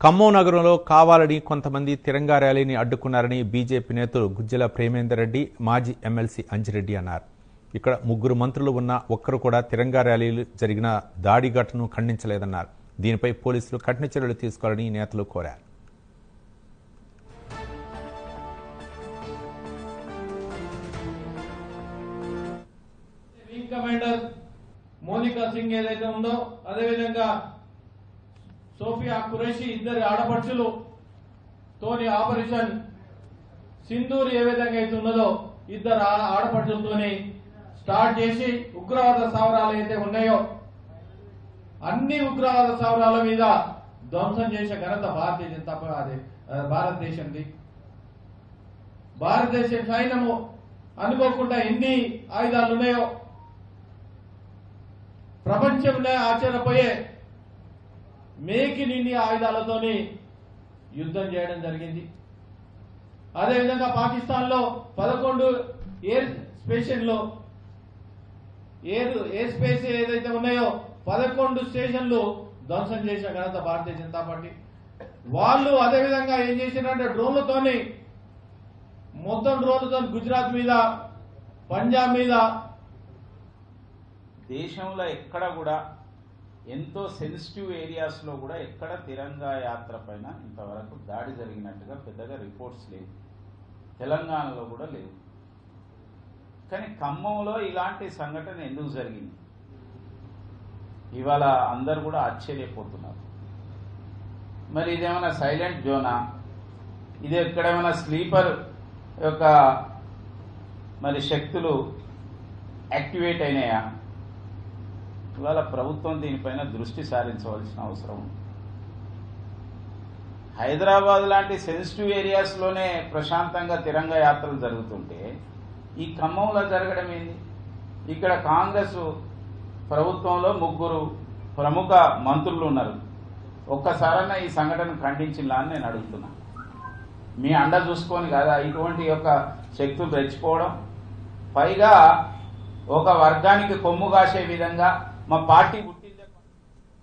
ఖమ్మం నగరంలో కావాలని కొంతమంది తిరంగా ర్యాలీని అడ్డుకున్నారని బీజేపీ నేతలు గుజ్జల ప్రేమేందర్ రెడ్డి మాజీ ఎమ్మెల్సీ అంజిరెడ్డి అన్నారు. ఇక్కడ ముగ్గురు మంత్రులు ఉన్న ఒక్కరు కూడా తిరంగా ర్యాలీలు జరిగిన దాడి ఘటనను ఖండించలేదన్నారు. దీనిపై పోలీసులు కఠిన చర్యలు తీసుకోవాలని నేతలు కోరారు. కమాండర్ మోనికా సింగ్ ఏదైతే ఉందో అదేవిధంగా సోఫియా ఖురేషి ఇద్దరు ఆడపడుచులు తోని ఆపరేషన్. సింధూర్ ఏ విధంగా అయితే ఉన్నదో ఇద్దరు ఆడపడుచులతోని స్టార్ట్ చేసి ఉగ్రవాద స్థావరాలు అయితే ఉన్నాయో అన్ని ఉగ్రవాద స్థావరాల మీద ధ్వంసం చేసే ఘనత భారతీయ జనతా పా- అదే భారతదేశంది. భారతదేశ సైన్యము అనుకోకుండా ఎన్ని ఆయుధాలు ఉన్నాయో ప్రపంచంలో ఆశ్చర్యపోయే మేకి నిండి ఆయుధాలతోని యుద్ధం చేయడం జరిగింది. అదేవిధంగా పాకిస్తాన్లో పదకొండు ఎయిర్ స్టేషన్లో ఎయిర్ ఎయిర్ స్పేస్ ఏదైతే ఉన్నాయో పదకొండు స్టేషన్లు ధ్వంసం చేసిన ఘనత భారతీయ జనతా పార్టీ. వాళ్ళు అదేవిధంగా ఏం చేసినారంటే డ్రోన్లతోని మొత్తం డ్రోన్లతో గుజరాత్ మీద పంజాబ్ మీద దేశంలో ఎక్కడ కూడా ఎంతో సెన్సిటివ్ ఏరియాస్లో కూడా ఎక్కడ తిరంగా యాత్ర పైన ఇంతవరకు దాడి జరిగినట్టుగా పెద్దగా రిపోర్ట్స్ లేవు. తెలంగాణలో కూడా లేవు. కానీ ఖమ్మంలో ఇలాంటి సంఘటన ఎందుకు జరిగింది? ఇవాళ అందరు కూడా ఆశ్చర్యపోతున్నారు. మరి ఇదేమైనా సైలెంట్ జోనా ఇది ఎక్కడేమైనా స్లీపర్ యొక్క మరి శక్తులు యాక్టివేట్ అయినాయా? ఇవాళ ప్రభుత్వం దీనిపైన దృష్టి సారించవలసిన అవసరం ఉంది. హైదరాబాద్ లాంటి సెన్సిటివ్ ఏరియాస్లోనే ప్రశాంతంగా తిరంగ యాత్రలు జరుగుతుంటే ఈ ఖమ్మంలో జరగడం ఏంది? ఇక్కడ కాంగ్రెస్ ప్రభుత్వంలో ముగ్గురు ప్రముఖ మంత్రులు ఉన్నారు. ఒక్కసారన్నా ఈ సంఘటన ఖండించిందా అని నేను అడుగుతున్నా. మీ అండ చూసుకొని కదా? ఇటువంటి యొక్క శక్తులు రెచ్చిపోవడం పైగా ఒక వర్గానికి కొమ్ము కాసే విధంగా మా పార్టీ